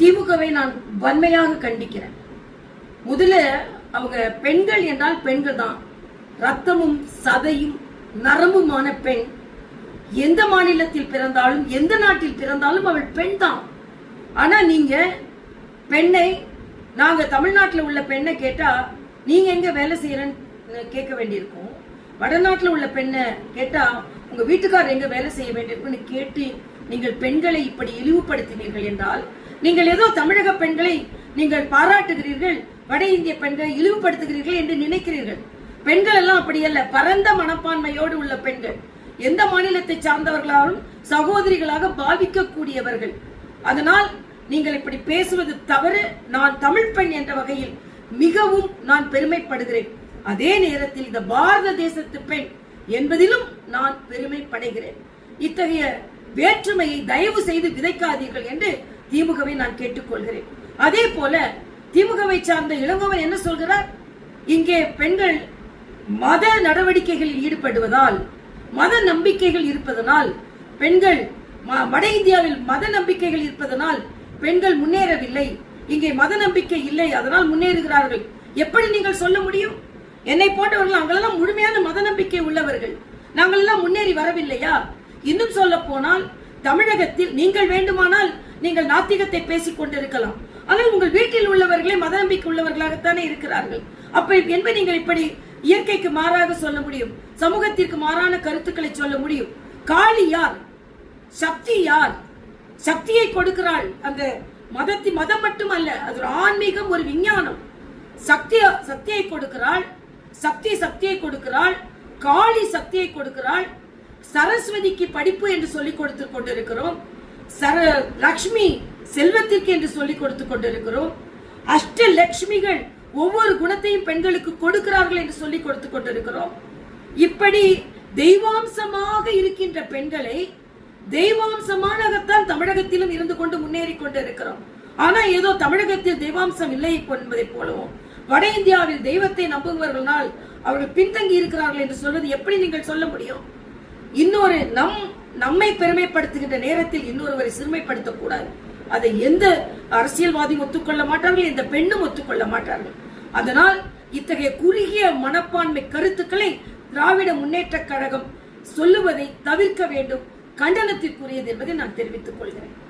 திமுகவை நான் வன்மையாக கண்டிக்கிறேன். முதல்ல அவங்க பெண்கள் என்றால் பெண்கள் தான். ரத்தமும் சதையும் நரம்புமான பெண். எந்த மாநிலத்தில் பிறந்தாலும் எந்த நாட்டில் பிறந்தாலும் அவள் பெண் தான். ஆனா நீங்க பெண்ணை நாங்க தமிழ்நாட்டில் உள்ள பெண்ணை கேட்டா நீங்க எங்க வேலை செய்யறன்னு கேட்க வேண்டியிருக்கும். வடநாட்டில் உள்ள பெண்ணை கேட்டா உங்க வீட்டுக்காரர் எங்க வேலை செய்ய வேண்டியிருக்கும்னு கேட்டு நீங்கள் பெண்களை இப்படி இழிவுபடுத்தினீர்கள் என்றால் நீங்கள் ஏதோ தமிழக பெண்களை நீங்கள் பாராட்டுகிறீர்கள் வட இந்திய பெண்களை இழிவுபடுத்துகிறீர்கள் என்று நினைக்கிறீர்கள். பெண்கள் எல்லாம் அப்படி அல்ல பரந்த மனப்பான்மையோடு உள்ள பெண்கள். எந்த மாநிலத்தை சார்ந்தவர்களாலும் சகோதரிகளாக பாவிக்கக்கூடியவர்கள். அதனால் நீங்கள் இப்படி பேசுவது தவறு. நான் தமிழ் பெண் என்ற வகையில் மிகவும் நான் பெருமைப்படுகிறேன். அதே நேரத்தில் இந்த பாரத தேசத்து பெண் என்பதிலும் நான் பெருமைப்படுகிறேன். இத்தகைய வேற்றுமையை தயவு செய்து விதைக்காதீர்கள் என்று திமுகவை நான் கேட்டுக்கொள்கிறேன். அதே போல திமுகவை சார்ந்த இளங்கோவன் என்ன சொல்கிறார்? இங்கே பெண்கள் மத நடவடிக்கைகளில் ஈடுபடுவதால் மத நம்பிக்கைகள் இருப்பதனால் பெண்கள் வட இந்தியாவில் மத நம்பிக்கைகள் இருப்பதனால் பெண்கள் முன்னேறவில்லை. இங்கே மத நம்பிக்கை இல்லை அதனால் முன்னேறுகிறார்கள். எப்படி நீங்கள் சொல்ல முடியும்? என்னை போன்றவர்கள் அங்கெல்லாம் முழுமையான மத நம்பிக்கை உள்ளவர்கள். நாங்கள் எல்லாம் முன்னேறி வரவில்லையா? இன்னும் சொல்ல போனால் தமிழகத்தில் நீங்கள் வேண்டுமானால் நீங்கள் நாத்திகத்தை பேசிக் கொண்டிருக்கலாம். ஆனால் உங்கள் வீட்டில் உள்ளவர்களே மத நம்பிக்கை உள்ளவர்களாகத்தானே இருக்கிறார்கள். அப்ப என்பதை நீங்கள் இப்படி இயற்கைக்கு மாறாக சொல்ல முடியும். சமூகத்திற்கு மாறான கருத்துக்களை சொல்ல முடியும். காளி யார்? சக்தி யார்? சக்தியை கொடுக்கிறாள். அந்த மதத்தி மதம் மட்டுமல்ல அது ஒரு ஆன்மீகம் ஒரு விஞ்ஞானம். சக்தி சக்தியை கொடுக்கிறாள். சக்தி சக்தியை கொடுக்கிறாள். காளி சக்தியை கொடுக்கிறாள். சரஸ்வதிக்கு படிப்பு என்று சொல்லிக் கொடுத்து கொண்டிருக்கிறோம். சர லக்ஷ்மி செல்வத்திற்கு என்று சொல்லிக் கொடுத்து கொண்டிருக்கிறோம். அஷ்ட லட்சுமிகள் ஒவ்வொரு குணத்தையும் பெண்களுக்கு கொடுக்கிறார்கள் என்று சொல்லிக் கொடுத்து கொண்டிருக்கிறோம். இப்படி தெய்வாம்சமாக இருக்கின்ற பெண்களை தெய்வாம்சமானகத்தான் தமிழகத்திலும் இருந்து கொண்டு முன்னேறி கொண்டிருக்கிறோம். ஆனா ஏதோ தமிழகத்தில் தெய்வாம்சம் இல்லை என்பதை போலவும் வட இந்தியாவில் தெய்வத்தை நம்புபவர்களால் அவர்கள் பின்தங்கி இருக்கிறார்கள் என்று சொல்வது எப்படி நீங்கள் சொல்ல முடியும்? இன்னொரு நம் நம்மை பெருமைப்படுத்துகின்ற நேரத்தில் இன்னொருவரை சிறுமைப்படுத்தக்கூடாது. அதை எந்த அரசியல்வாதியும் ஒத்துக்கொள்ள மாட்டார்கள் எந்த பெண்ணும் ஒத்துக்கொள்ள மாட்டார்கள். அதனால் இத்தகைய குறுகிய மனப்பான்மை கருத்துக்களை திராவிட முன்னேற்ற கழகம் சொல்லுவதை தவிர்க்க வேண்டும் கண்டனத்திற்குரியது என்பதை நான் தெரிவித்துக் கொள்கிறேன்.